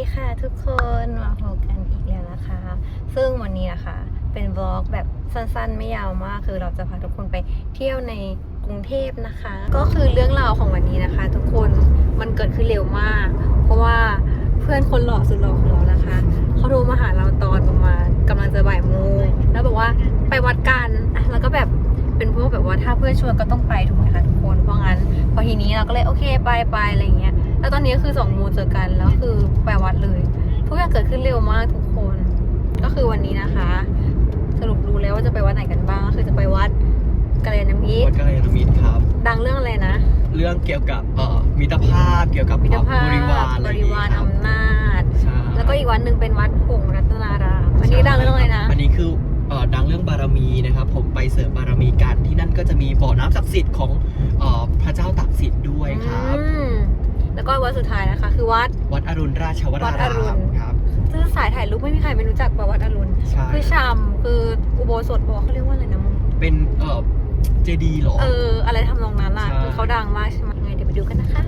วัสดีค่ะทุกคนมาพบกันอีกแล้วนะคะ ซึ่งวันนี้นะคะ เป็นวอล์กแบบสั้นๆ ไม่ยาวมาก คือเราจะพาทุกคนไปเที่ยวในกรุงเทพนะคะ ก็คือเรื่องราวของวันนี้นะคะ ทุกคนมันเกิดขึ้นเร็วมาก เพราะว่าเพื่อนคนหล่อสุดหล่อของเรานะคะเขาโทรมาหาเราตอนประมาณกำลังจะบ่ายโมงแล้วบอกว่าไปวัดกันแล้วก็แบบเป็นพวกแบบว่าถ้าเพื่อนชวนก็ต้องไปถูกไหมคะทุกคนเพราะงั้นพอทีนี้เราก็เลยโอเคไปไปอะไรอย่างเงี้ย แล้วตอนนี้ก็คือสองโมงเจอกันแล้วคือไปวัดเลย ทุกอย่างเกิดขึ้นเร็วมากทุกคน ก็คือวันนี้นะคะ สรุปรู้แล้วว่าจะไปวัดไหนกันบ้างก็คือจะไปวัดกาลยาณมิตวัรดกัลยาณมิตรครับ ดังเรื่องอะไรนะ เรื่องเกี่ยวกับเอ่อมิตรภาพเกี่ยวกับมิตรภาพบริวารอะไรบอย่งริงี้วารครับอำนาจใช่แล้วก็อีกวันหนึ่งเป็นวัดหงส์รัตนารามอันนี้ดังเรื่องอะไรนะ อันนี้คือเอ่อดังเรื่องบารมีนะครับ ผมไปเสริมบารมีกันที่นั่นก็จะมีบ่อน้ำศักดิ์สิทธิ์ของเอ่อพระเจ้าตากสินด้วยครับอืม แล้วก็วัดสุดท้ายนะคะ คือวัด วัดอรุณราชววัราดอรารุณมครับ ซึ่งสายถ่ายรูปไม่มีใครไม่รู้จักประวัดอรุณ ใช่ คือชำคืออุโบสถบอกว่าเขาเรียกว่าอะไรนะมึงเป็นเอ่อเจดีย์เหรอ เออ อะไรทำนองนั้นอะ ใช่ คือเขาดังมากใช่ไหมยังไงเดี๋ยวไปดูกันนะคะ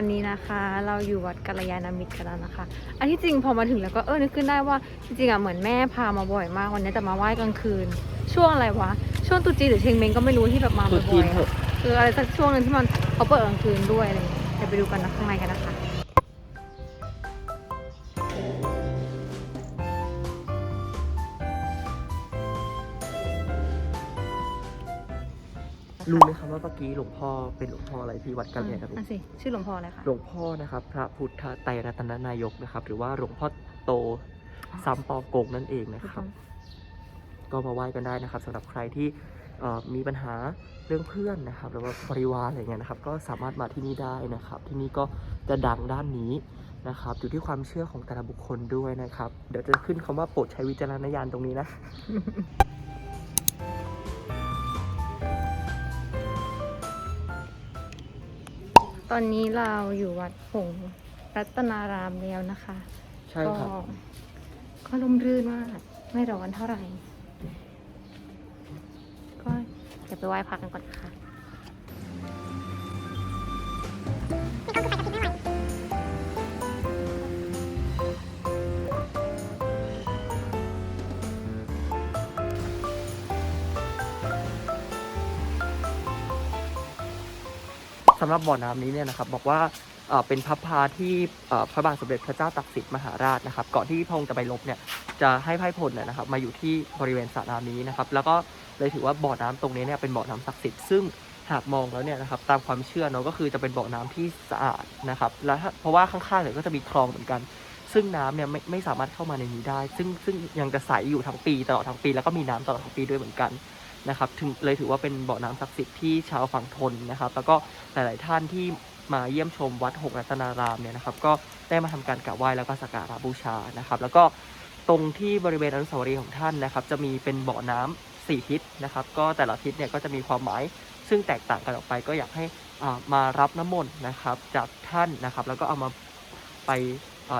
อนนี้นะคะ เราอยู่วัดกัลยาณมิตรกันแล้วนะคะ อันที่จริงพอมาถึงแล้วก็เออนึกขึ้นได้ว่าจริงๆอะเหมือนแม่พามาบ่อยมากวันนี้แต่มาไหว้กลางคืน ช่วงอะไรวะ ช่วงตุจีนหรือเชงเมงก็ไม่รู้ที่แบบมาบ่อยๆอะคืออะไรสักช่วงหนึงที่มันเขาเปิดกลางคืนด้วยอะไรอย่างเงี้ยเดี๋ยวไปดูกันนะข้างในกันนะคะ รู้ไหมครับว่าเมื่อกี้หลวงพ่อเป็นหลวงพ่ออะไรที่วัดกัลยาณมิตอะรสิ ชื่อหลวงพ่ออะไรคะ หลวงพ่อนะครับ พระพุทธไตรรัตนนายกนะครับ หรือว่าหลวงพ่อโตซัมปอกงนั่นเองนะครับ ก็มาไหว้กันได้นะครับสำหรับใครที่เอ่อมีปัญหาเรื่องเพื่อนนะครับหรือว่าบริวารอะไรเงี้ยนะครับ ก็สามารถมาที่นี่ได้นะครับ ที่นี่ก็จะดังด้านนี้นะครับ อยู่ที่ความเชื่อของแต่ละบุคคลด้วยนะครับ เดี๋ยวจะขึ้นคำว่าโปรดใช้วิจารณญาณตรงนี้นะ ตอนนี้เราอยู่วัดหงส์รัตนารามแล้วนะคะ ใช่ก็ครับ ก็ลมรื่นมาก ไม่ร้อนเท่าไหร่ ก็เดี๋ยวไปไหว้พระกันก่อนนะคะ สำหรับบ่อน้ำนี้เนี่ยนะครับบอกว่าเป็นพระพาที่พระบาทสมเด็จพระเจ้าตากสินมหาราชนะครับก่อนที่พระองค์จะไปรบเนี่ยจะให้ไพ่พลเนี่ยนะครับมาอยู่ที่บริเวณสระน้ำนี้นะครับแล้วก็เลยถือว่าบ่อน้ำตรงนี้เนี่ยเป็นบ่อน้ำศักดิ์สิทธิ์ซึ่งหากมองแล้วเนี่ยนะครับตามความเชื่อเนาะก็คือจะเป็นบ่อน้ำที่สะอาดนะครับแล้วเพราะว่าข้างๆเนี่ยก็จะมีคลองเหมือนกัน ซึ่งน้ำเนี่ยไม่ไม่สามารถเข้ามาในนี้ได้ ซึ่งซึ่งยังจะใสอยู่ทั้งปีตลอดทั้งปี แล้วก็มีน้ำตลอดทั้งปีด้วยเหมือนกัน นะครับถึงเลยถือว่าเป็นบ่อน้ำศักดิ์สิทธิ์ที่ชาวฝั่งทนนะครับ แล้วก็หลาย ๆ ท่านที่มาเยี่ยมชมวัดหกรัตนารามเนี่ยนะครับ ก็ได้มาทำการกราบไหว้แล้วก็สักการะบูชานะครับ แล้วก็ตรงที่บริเวณอนุสาวรีย์ของท่านนะครับ จะมีเป็นบ่อน้ำสี่ทิศนะครับ ก็แต่ละทิศเนี่ยก็จะมีความหมายซึ่งแตกต่างกันออกไป ก็อยากให้มารับน้ำมนต์นะครับ จากท่านนะครับ แล้วก็เอามาไป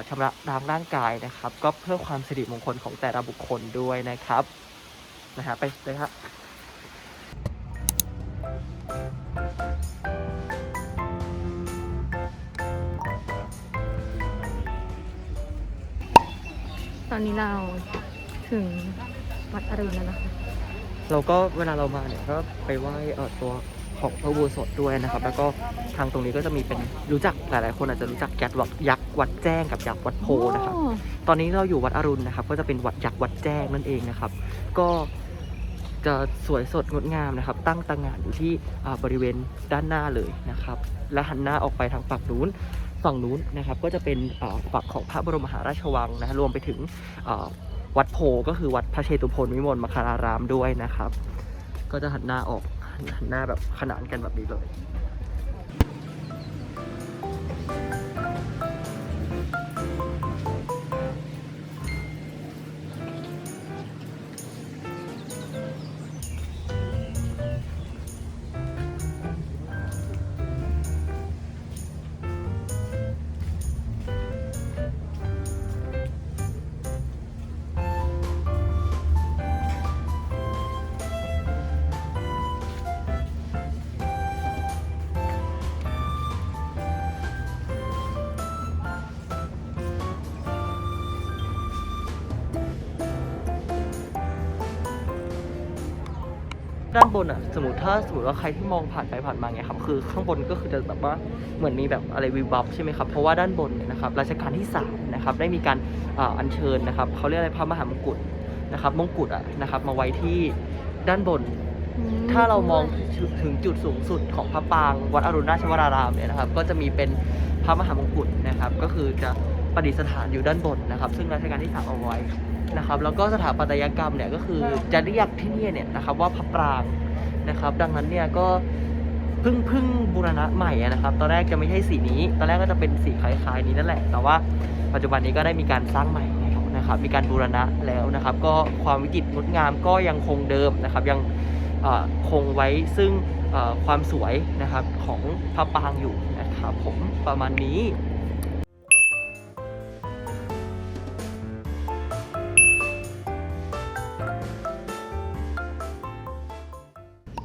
ชำระล้างร่างกายนะครับ ก็เพื่อความสิริมงคลของแต่ละบุคคลด้วยนะครับนะฮะไปเลยครับ ตอนนี้เราถึงวัดอรุณแล้วนะคะเราก็เวลาเรามาเนี่ยก็ไปไหว้เอ่อตัวของพระอุโบสถด้วยนะครับ แล้วก็ทางตรงนี้ก็จะมีเป็นรู้จักหลายๆ คนอาจจะรู้จักยักษ์วัดยักษ์วัดแจ้งกับยักษ์วัดโพนะครับตอนนี้เราอยู่วัดอรุณนะครับ ก็จะเป็นวัดยักษ์วัดแจ้งนั่นเองนะครับ ก็จะสวยสดงดงามนะครับ ตั้งตางานอยู่ที่อ่าบริเวณด้านหน้าเลยนะครับ และหันหน้าออกไปทางฝั่งนู้น ฝั่งนู้นนะครับก็จะเป็นฝั่งของพระบรมมหาราชวังนะรรวมไปถึงวัดโพก็คือวัดพระเชตุพนวิมลมคารารามด้วยนะครับ ก็จะหันหน้าออกหันหน้าแบบขนานกันแบบนี้เลย ด้านบนอะสมมติถ้าสมมติว่าใครที่มองผ่านไปผ่านมาไงครับคือข้างบนก็คือจะแบบว่าเหมือนมีแบบอะไรวิวบับใช่ไหมครับเพราะว่าด้านบนเนี่ยนะครับรัชกาลที่สามนะครับได้มีการอ่าอัญเชิญนะครับเขาเรียกอะไรพระมหามงกุฎนะครับมงกุฎอะนะครับมาไว้ที่ด้านบน ถ้าเรามองถึงจุดสูงสุดของพระปรางวัดอรุณราชวรารามเนี่ยนะครับก็จะมีเป็นพระมหามงกุฎนะครับก็คือจะ ประดิษฐานอยู่ด้านบนนะครับ ซึ่งรัชกาลที่สามเอาไว้นะครับ แล้วก็สถาปัตยกรรมเนี่ยก็คือจะเรียกที่นี่เนี่ยนะครับว่าพระปรางนะครับ ดังนั้นเนี่ยก็เพิ่งเพิ่งบูรณะใหม่นะครับ ตอนแรกจะไม่ใช่สีนี้ ตอนแรกก็จะเป็นสีคล้ายๆนี้นั่นแหละ แต่ว่าปัจจุบันนี้ก็ได้มีการสร้างใหม่แล้วนะครับ มีการบูรณะแล้วนะครับ ก็ความวิจิตรงดงามก็ยังคงเดิมนะครับ ยังคงไว้ซึ่งความสวยนะครับของพระปรางอยู่นะครับผมประมาณนี้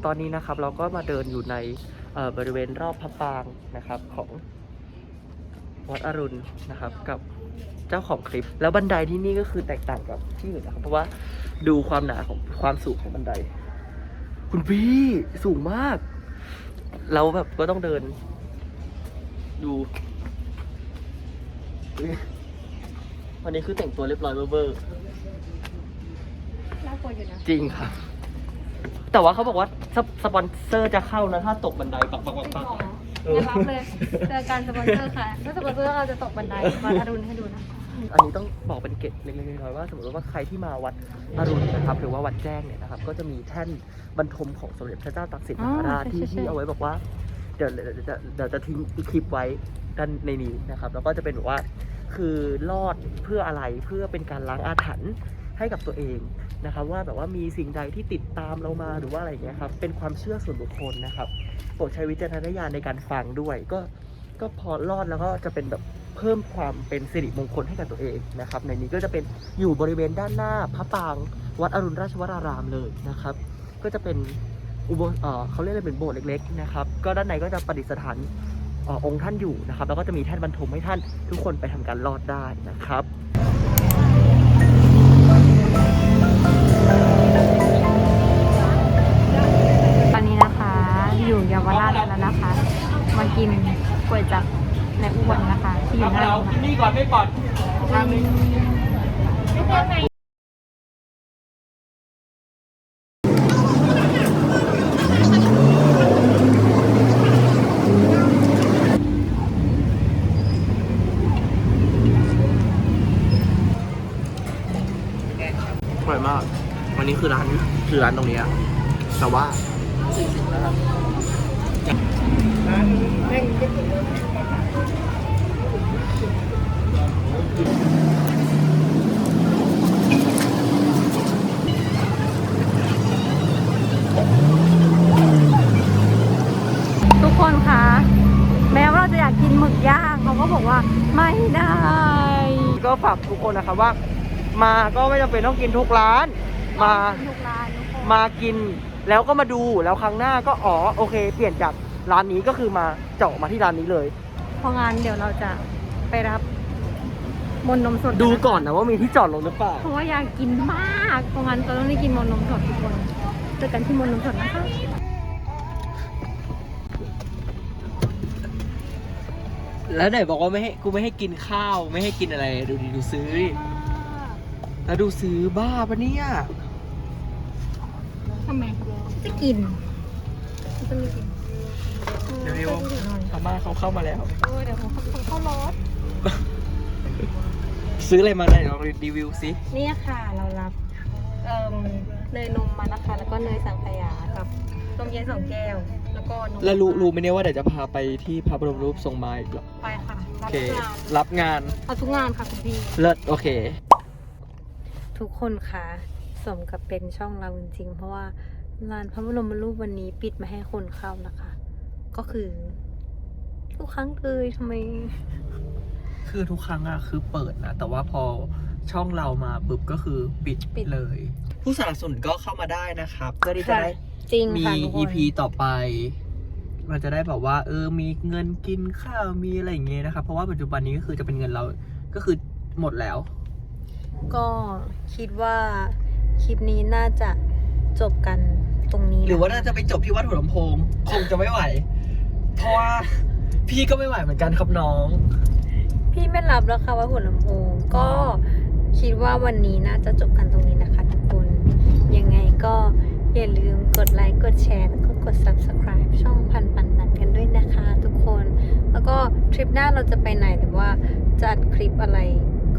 ตอนนี้นะครับเราก็มาเดินอยู่ในเอ่อบริเวณรอบพระปรางนะครับของวัดอรุณนะครับกับเจ้าของคลิป แล้วบันไดที่นี่ก็คือแตกต่างกับที่อื่นนะครับ เพราะว่าดูความหนาของความสูงของบันได คุณพี่สูงมาก เราแบบก็ต้องเดิน ดูอุ๊ยวันนี้คือแต่งตัวเรียบร้อยเวอร์น่ากลัวอยู่นะๆจริงครับ แต่ว่าเขาบอกว่า สปสปอนเซอร์จะเข้านะ ถ้าตกบันไดปักปักปักจริงปักเหรองั้นรับเลยเจอการสปอนเซอร์ค่ะถ้าสปอนเซอร์เราจะตกบันไดมาอรุณให้ดูนะอันนี้ต้องบอกเป็นเกร็ดเล็กๆน้อยๆว่าสมมติว่าใครที่มาวัดอรุณนะครับ หรือว่าวัดแจ้งเนี่ยนะครับ ก็จะมีแท่นบรรทมของสมเด็จพระเจ้าตากสินมหาราชอ๋อใช่ที่ใช่ใช่ที่เอาไว้บอกว่าเดี๋ยวเดี๋ยวเดี๋ยวเดี๋ยวจะทิ้งคลิปไว้ด้านในนี้นะครับ แล้วก็จะเป็นแบบว่าคือรอดเพื่ออะไรเพื่อเป็นการล้างอาถรรพ์ให้กับตัวเอง นะครับว่าแบบว่ามีสิ่งใดที่ติดตามเรามาหรือว่าอะไรเงี้ยครับเป็นความเชื่อส่วนบุคคลนะครับโปรดใช้วิจารณญาณในการฟังด้วย ก็ก็พอรอดแล้วก็จะเป็นแบบเพิ่มความเป็นสิริมงคลให้กับตัวเองนะครับ ในนี้ก็จะเป็นอยู่บริเวณด้านหน้าพระปรางวัดอรุณราชวรารามเลยนะครับ ก็จะเป็นอุโบสถเขาเรียกอะไรเป็นโบสถ์เล็กๆนะครับก็ด้านในก็จะประดิษฐานอองค์ท่านอยู่นะครับ แล้วก็จะมีแท่นบรรทมให้ท่านทุกคนไปทำการลอดได้นะครับ เยาวราชแล้วนะคะ มากินก๋วยจั๊บในอุบลนะคะ ที่อยู่หน้าโรงงานนี่ก่อนไม่ปลอดทางนี้อร่อยมาก วันนี้คือร้านคือร้านตรงเนี้ยแต่ว่า ทุกคนคะแม้ว่าเราจะอยากกินหมึกย่างเขาก็บอกว่าไม่ได้ ก็ฝากทุกคนนะครับว่า มาก็ไม่จำเป็นต้องกินทุกร้าน มา ทุกร้านทุกคน มากินแล้วก็มาดูแล้วครั้งหน้าก็อ๋อโอเค เปลี่ยนจาก ร้านนี้ก็คือมาเจาะมาที่ร้านนี้เลยเพราะงั้นเดี๋ยวเราจะไปรับมนต์นมสดดูก่อนนะว่ามีที่จอดรถหรือเปล่า เพราะว่าอยากกินมากเพราะงั้นเราต้องได้กินมนต์นมสดทุกคนเจอกันที่มนต์นมสดนะคะแล้วไหนบอกว่าไม่ให้กูไม่ให้กินข้าวไม่ให้กินอะไรดูดิดูซื้อดิแล้วดูซื้อบ้าปะเนี่ยทำไมจะกินจะมีกิน เดี๋ยวเดี๋ยวอาม่าเขาเข้ามาแล้ว เออเดี๋ยวผมเขาเข้ารถซื้ออะไรมาไหนลองรีวิวสิเนี่ยค่ะเรารับเอ่มเนยนมมานะคะ แล้วก็เนยสังขยากับนมเย็นสองแก้ว แล้วก็นมแล้วรู้รู้ไหมเนี่ยว่าเดี๋ยวจะพาไปที่พระบรมรูปทรงม้าอีกเหรอไปค่ะโอรับเค งานรับงานเอาทุกงานค่ะคุณพี่ เลิศโอเค ทุกคนคะสมกับเป็นช่องเราจริงๆ เพราะว่าลานพระบรมรูปวันนี้ปิดไม่ให้คนเข้านะคะ ก็คือ ทุกครั้งเลยทำไม คือทุกครั้งอะคือเปิดนะ แต่ว่าพอช่องเรามาปุ๊บก็คือปิดปิด เลย ผู้สนับสนุนก็เข้ามาได้นะครับเพื่อที่จะได้ จริงมี ค่ะทุกคน EP ต่อไป มันจะได้แบบว่า เออ มีเงินกินข้าว มีอะไรอย่างเงี้ยนะครับ เพราะว่าปัจจุบันนี้ก็คือจะเป็นเงินเรา ก็คือหมดแล้ว ก็คิดว่าคลิปนี้น่าจะจบกันตรงนี้หรือว่าน่าจะไปจบที่วัดหัวลำโพง คงจะไม่ไหว เพราะว่าพี่ก็ไม่ไหวเหมือนกันครับน้อง พี่ไม่รับแล้วค่ะว่าหัวลำโพงก็คิดว่าวันนี้น่าจะจบกันตรงนี้นะคะทุกคน ยังไงก็อย่าลืมกดไลค์กดแชร์แล้วก็กด subscribe ช่องพันปันนันกันด้วยนะคะทุกคน แล้วก็ทริปหน้าเราจะไปไหนหรือว่าจะอัดคลิปอะไร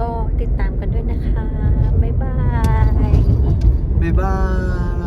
ก็ติดตามกันด้วยนะคะ บ๊ายบาย บ๊ายบาย